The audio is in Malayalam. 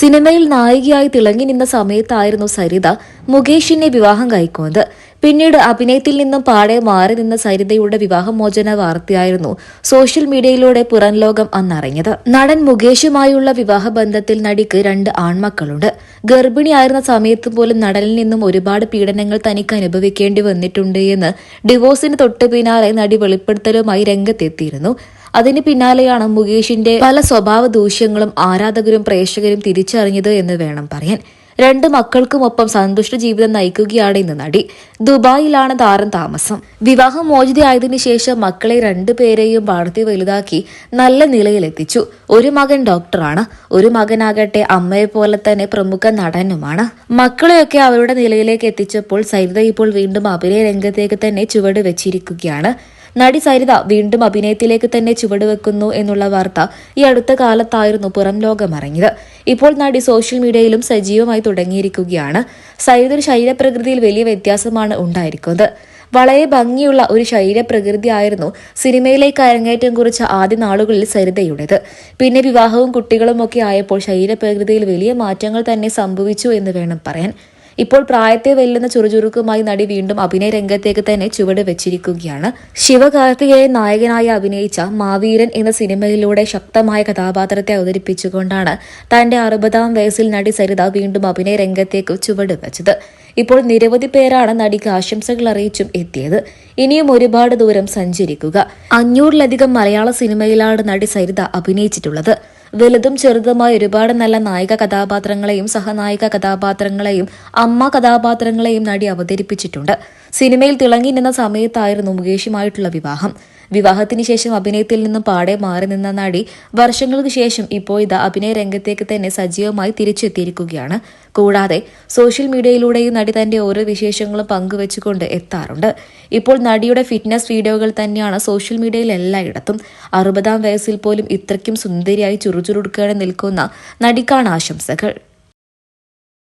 സിനിമയിൽ നായികയായി തിളങ്ങി നിന്ന സമയത്തായിരുന്നു സരിത മുകേഷിനെ വിവാഹം കഴിക്കുന്നത്. പിന്നീട് അഭിനയത്തിൽ നിന്നും പാടെ മാറി നിന്ന സരിതയുടെ വിവാഹമോചന വാർത്തയായിരുന്നു സോഷ്യൽ മീഡിയയിലൂടെ പുറം ലോകം അന്നറിഞ്ഞത്. നടൻ മുകേഷുമായുള്ള വിവാഹബന്ധത്തിൽ നടിക്ക് രണ്ട് ആൺമക്കളുണ്ട്. ഗർഭിണിയായിരുന്ന സമയത്ത് പോലും നടനിൽ നിന്നും ഒരുപാട് പീഡനങ്ങൾ തനിക്ക് അനുഭവിക്കേണ്ടി വന്നിട്ടുണ്ട് എന്ന് ഡിവോഴ്സിന് തൊട്ടു പിന്നാലെ നടി വെളിപ്പെടുത്തലുമായി രംഗത്തെത്തിയിരുന്നു. അതിന് പിന്നാലെയാണ് മുകേഷിന്റെ പല സ്വഭാവ ദൂഷ്യങ്ങളും ആരാധകരും പ്രേക്ഷകരും തിരിച്ചറിഞ്ഞത് എന്ന് വേണം പറയാൻ. രണ്ട് മക്കൾക്കുമൊപ്പം സന്തുഷ്ട ജീവിതം നയിക്കുകയാണ് ഇന്ന് നടി. ദുബായിലാണ് താരം താമസം. വിവാഹം മോചിതയായതിനു ശേഷം മക്കളെ രണ്ടുപേരെയും വളർത്തി വലുതാക്കി നല്ല നിലയിലെത്തിച്ചു. ഒരു മകൻ ഡോക്ടറാണ്. ഒരു മകനാകട്ടെ അമ്മയെ പോലെ തന്നെ പ്രമുഖ നടനുമാണ്. മക്കളെയൊക്കെ അവരുടെ നിലയിലേക്ക് എത്തിച്ചപ്പോൾ സരിത ഇപ്പോൾ വീണ്ടും അഭിനയ രംഗത്തേക്ക് തന്നെ ചുവട് വെച്ചിരിക്കുകയാണ്. നടി സരിത വീണ്ടും അഭിനയത്തിലേക്ക് തന്നെ ചുവടുവെക്കുന്നു എന്നുള്ള വാർത്ത ഈ അടുത്ത കാലത്തായിരുന്നു പുറം ലോകമറിഞ്ഞത്. ഇപ്പോൾ നടി സോഷ്യൽ മീഡിയയിലും സജീവമായി തുടങ്ങിയിരിക്കുകയാണ്. സരിതയുടെ ശരീരപ്രകൃതിയിൽ വലിയ വ്യത്യാസമാണ് ഉണ്ടായിരിക്കുന്നത്. വളരെ ഭംഗിയുള്ള ഒരു ശരീരപ്രകൃതി ആയിരുന്നു സിനിമയിലേക്ക് അരങ്ങേറ്റം കുറിച്ച ആദ്യ നാളുകളിൽ സരിതയുടേത്. പിന്നെ വിവാഹവും കുട്ടികളും ഒക്കെ ആയപ്പോൾ ശരീരപ്രകൃതിയിൽ വലിയ മാറ്റങ്ങൾ തന്നെ സംഭവിച്ചു എന്ന് വേണം പറയാൻ. ഇപ്പോൾ പ്രായത്തെ വെല്ലുന്ന ചുറുചുറുക്കുമായി നടി വീണ്ടും അഭിനയ രംഗത്തേക്ക് തന്നെ ചുവട് വെച്ചിരിക്കുകയാണ്. ശിവകാർത്തികേയൻ നായകനായി അഭിനയിച്ച മാവീരൻ എന്ന സിനിമയിലൂടെ ശക്തമായ കഥാപാത്രത്തെ അവതരിപ്പിച്ചുകൊണ്ടാണ് തന്റെ അറുപതാം വയസ്സിൽ നടി സരിത വീണ്ടും അഭിനയ രംഗത്തേക്ക് ചുവട് വെച്ചത്. ഇപ്പോൾ നിരവധി പേരാണ് നടിക്ക് ആശംസകൾ അറിയിച്ചും എത്തിയത്. ഇനിയും ഒരുപാട് ദൂരം സഞ്ചരിക്കുക. അഞ്ഞൂറിലധികം മലയാള സിനിമയിലാണ് നടി സരിത അഭിനയിച്ചിട്ടുള്ളത്. വലുതും ചെറുതുമായ ഒരുപാട് നല്ല നായിക കഥാപാത്രങ്ങളെയും സഹനായിക കഥാപാത്രങ്ങളെയും അമ്മ കഥാപാത്രങ്ങളെയും നടി അവതരിപ്പിച്ചിട്ടുണ്ട്. സിനിമയിൽ തിളങ്ങി നിന്ന സമയത്തായിരുന്നു മുകേഷുമായിട്ടുള്ള വിവാഹം. വിവാഹത്തിന് ശേഷം അഭിനയത്തിൽ നിന്നും പാടെ മാറി നിന്ന നടി വർഷങ്ങൾക്ക് ശേഷം ഇപ്പോൾ ഇത് അഭിനയ രംഗത്തേക്ക് തന്നെ സജീവമായി തിരിച്ചെത്തിയിരിക്കുകയാണ്. കൂടാതെ സോഷ്യൽ മീഡിയയിലൂടെയും നടി തന്റെ ഓരോ വിശേഷങ്ങളും പങ്കുവെച്ചുകൊണ്ട് എത്താറുണ്ട്. ഇപ്പോൾ നടിയുടെ ഫിറ്റ്നസ് വീഡിയോകൾ തന്നെയാണ് സോഷ്യൽ മീഡിയയിൽ എല്ലായിടത്തും. അറുപതാം വയസ്സിൽ പോലും ഇത്രയ്ക്കും സുന്ദരിയായി ചുറുചുറുക്കാതെ നിൽക്കുന്ന നടിക്കാണ് ആശംസകൾ.